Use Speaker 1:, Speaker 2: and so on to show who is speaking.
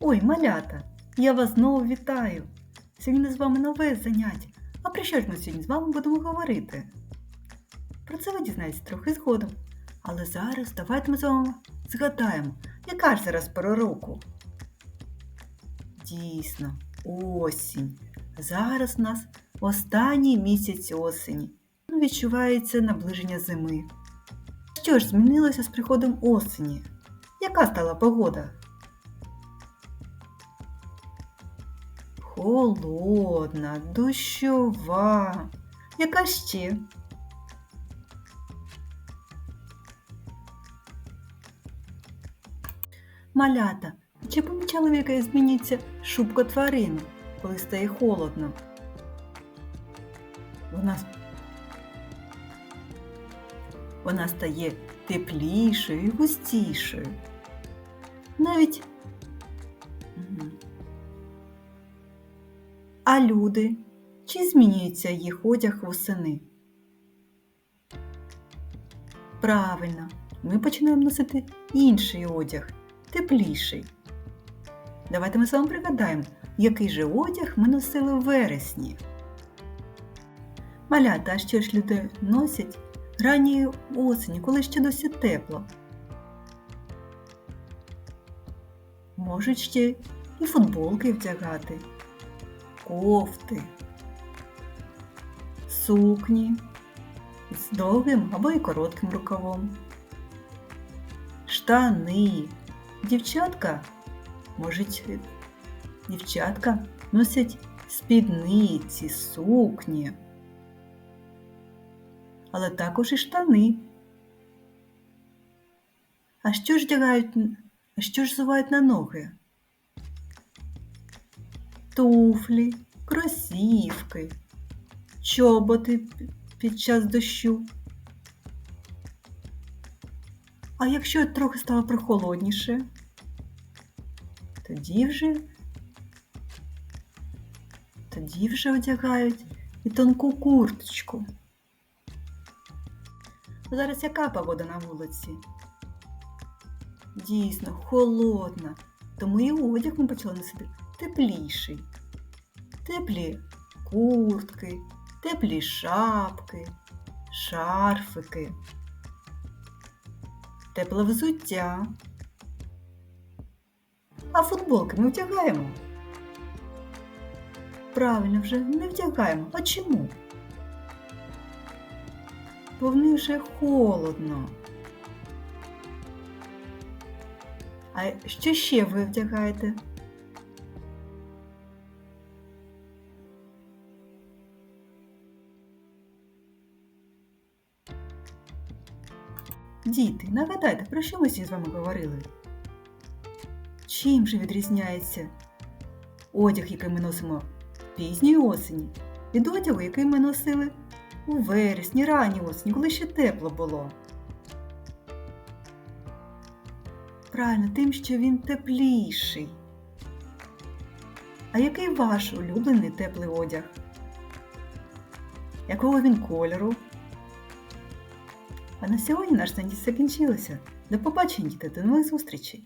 Speaker 1: Ой, малята, я вас знову вітаю. Сьогодні з вами нове заняття. А про що ж ми сьогодні з вами будемо говорити? Про це ви дізнаєтесь трохи згодом. Але зараз давайте ми з вами згадаємо, яка ж зараз пора року. Дійсно, осінь. Зараз у нас останній місяць осені. Відчувається наближення зими. Що ж змінилося з приходом осені? Яка стала погода? Холодна, дощова. Яка ще? Малята, чи помічали ви, яка змінюється шубка тварини, коли стає холодно? Вона, вона стає теплішою і густішою. Навіть А люди? Чи змінюється їх одяг восени? Правильно, ми починаємо носити інший одяг, тепліший. Давайте ми з вами пригадаємо, який же одяг ми носили в вересні. Малята, а що ж люди носять ранньої осені, коли ще досі тепло? Можуть ще і футболки вдягати, кофти, сукні з довгим або й коротким рукавом, штани. Дівчатка можуть дівчатка носять спідниці, сукні, але також і штани. А що ж вдягають, а що ж зувають на ноги? Туфлі, кросівки, чоботи під час дощу. А якщо трохи стало прохолодніше, тоді вже, тоді вже одягають і тонку курточку. Зараз яка погода на вулиці? Дійсно, холодна, тому і одяг ми почали носити тепліший. Теплі куртки, теплі шапки, шарфики, тепле взуття. А футболки ми вдягаємо? Правильно, вже не вдягаємо. А чому? Бо в них вже холодно. А що ще ви вдягаєте? Діти, нагадайте, про що ми всі з вами говорили? Чим же відрізняється одяг, який ми носимо пізньої осені, від одягу, який ми носили у вересні, ранній осені, коли ще тепло було? Правильно, тим, що він тепліший. А який ваш улюблений теплий одяг? Якого він кольору? А на сьогодні наш заняття закінчилося. До побачення, діти, до нових зустрічей!